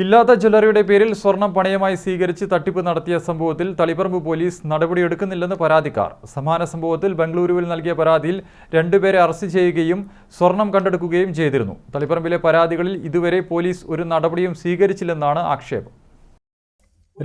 ഇല്ലാത്ത ജ്വല്ലറിയുടെ പേരിൽ സ്വർണം പണയമായി സ്വീകരിച്ച് തട്ടിപ്പ് നടത്തിയ സംഭവത്തിൽ തളിപ്പറമ്പ് പോലീസ് നടപടിയെടുക്കുന്നില്ലെന്ന് പരാതിക്കാർ. സമാന സംഭവത്തിൽ ബംഗളൂരുവിൽ നൽകിയ പരാതിയിൽ രണ്ടുപേരെ അറസ്റ്റ് ചെയ്യുകയും സ്വർണം കണ്ടെടുക്കുകയും ചെയ്തിരുന്നു. തളിപ്പറമ്പിലെ പരാതികളിൽ ഇതുവരെ പോലീസ് ഒരു നടപടിയും സ്വീകരിച്ചില്ലെന്നാണ് ആക്ഷേപം.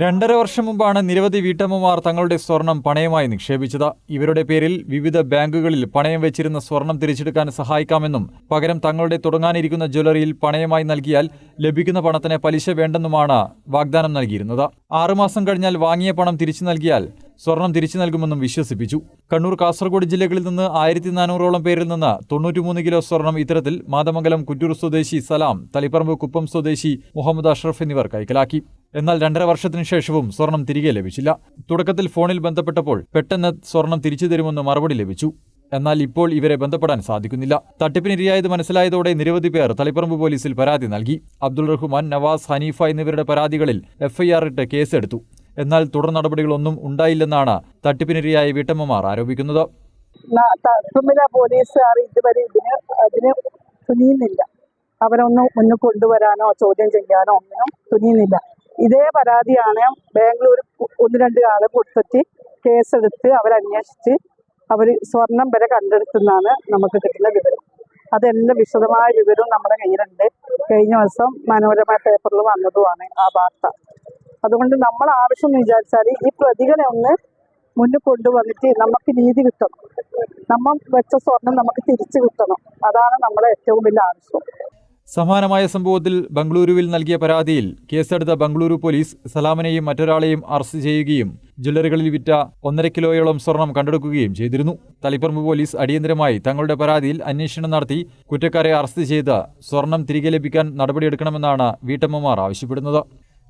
രണ്ടര വർഷം മുമ്പാണ് നിരവധി വീട്ടമ്മമാർ തങ്ങളുടെ സ്വർണം പണയമായി നിക്ഷേപിച്ചത്. ഇവരുടെ പേരിൽ വിവിധ ബാങ്കുകളിൽ പണയം വെച്ചിരുന്ന സ്വർണം തിരിച്ചെടുക്കാൻ സഹായിക്കാമെന്നും പകരം തങ്ങളുടെ തുടങ്ങാനിരിക്കുന്ന ജ്വല്ലറിയിൽ പണയമായി നൽകിയാൽ ലഭിക്കുന്ന പണത്തിന് പലിശ വേണ്ടെന്നുമാണ് വാഗ്ദാനം നൽകിയിരുന്നത്. ആറുമാസം കഴിഞ്ഞാൽ വാങ്ങിയ പണം തിരിച്ചു നൽകിയാൽ സ്വർണം തിരിച്ചു നൽകുമെന്നും വിശ്വസിപ്പിച്ചു. കണ്ണൂർ കാസർഗോഡ് ജില്ലകളിൽ നിന്ന് ആയിരത്തി നാനൂറോളം പേരിൽ നിന്ന് തൊണ്ണൂറ്റിമൂന്ന് കിലോ സ്വർണം ഇത്തരത്തിൽ മാതമംഗലം കുറ്റൂർ സ്വദേശി സലാം തളിപ്പറമ്പ് കുപ്പം സ്വദേശി മുഹമ്മദ് അഷ്റഫ് എന്നിവർ കൈക്കലാക്കി. എന്നാൽ രണ്ടര വർഷത്തിനു ശേഷവും സ്വർണം തിരികെ ലഭിച്ചില്ല. തുടക്കത്തിൽ ഫോണിൽ ബന്ധപ്പെട്ടപ്പോൾ പെട്ടെന്ന് സ്വർണം തിരിച്ചു തരുമെന്ന് മറുപടി ലഭിച്ചു. എന്നാൽ ഇപ്പോൾ ഇവരെ ബന്ധപ്പെടാൻ സാധിക്കുന്നില്ല. തട്ടിപ്പിനിരയായത് മനസ്സിലായതോടെ നിരവധി പേർ തളിപ്പറമ്പ് പോലീസിൽ പരാതി നൽകി. അബ്ദുൾ റഹ്മാൻ നവാസ് ഹനീഫ എന്നിവരുടെ പരാതികളിൽ എഫ്ഐആർ ഇട്ട് കേസെടുത്തു. എന്നാൽ തുടർ നടപടികളൊന്നും ഉണ്ടായില്ലെന്നാണ് തട്ടിപ്പിനിരയായ വീട്ടമ്മമാർ ആരോപിക്കുന്നത്. പോലീസ് തുനിയുന്നില്ല. അവരൊന്നും മുന്നിൽ കൊണ്ടുവരാനോ ചോദ്യം ചെയ്യാനോ ഒന്നിനും തുനിയുന്നില്ല. ഇതേ പരാതിയാണ് ബാംഗ്ലൂർ ഒന്ന് രണ്ട് ആളെ കൊടുത്തിട്ട് കേസെടുത്ത് അവരന്വേഷിച്ച് അവർ സ്വർണം വരെ കണ്ടെടുത്തെന്നാണ് നമുക്ക് കിട്ടുന്ന വിവരം. അതെല്ലാം വിശദമായ വിവരവും നമ്മുടെ കയ്യിലുണ്ട്. കഴിഞ്ഞ ദിവസം മനോരമ പേപ്പറിൽ വന്നതുമാണ് ആ വാർത്ത. അതുകൊണ്ട് നമ്മൾ ആവശ്യം വിചാരിച്ചാൽ ഈ പ്രതികളെ ഒന്ന് മുന്നിൽ കൊണ്ടുവന്നിട്ട് നമുക്ക് നീതി കിട്ടണം. നമ്മൾ വെച്ച സ്വർണം നമുക്ക് തിരിച്ചു കിട്ടണം. അതാണ് നമ്മുടെ ഏറ്റവും വലിയ ആവശ്യം. സമാനമായ സംഭവത്തിൽ ബംഗളൂരുവിൽ നൽകിയ പരാതിയിൽ കേസെടുത്ത ബംഗളൂരു പോലീസ് സലാമിനെയും മറ്റൊരാളെയും അറസ്റ്റ് ചെയ്യുകയും ജ്വല്ലറികളിൽ വിറ്റ ഒന്നര കിലോയോളം സ്വർണം കണ്ടെടുക്കുകയും ചെയ്തിരുന്നു. തളിപ്പറമ്പ് പോലീസ് അടിയന്തരമായി തങ്ങളുടെ പരാതിയിൽ അന്വേഷണം നടത്തി കുറ്റക്കാരെ അറസ്റ്റ് ചെയ്ത് സ്വർണം തിരികെ ലഭിക്കാൻ നടപടിയെടുക്കണമെന്നാണ് വീട്ടമ്മമാർ ആവശ്യപ്പെടുന്നത്.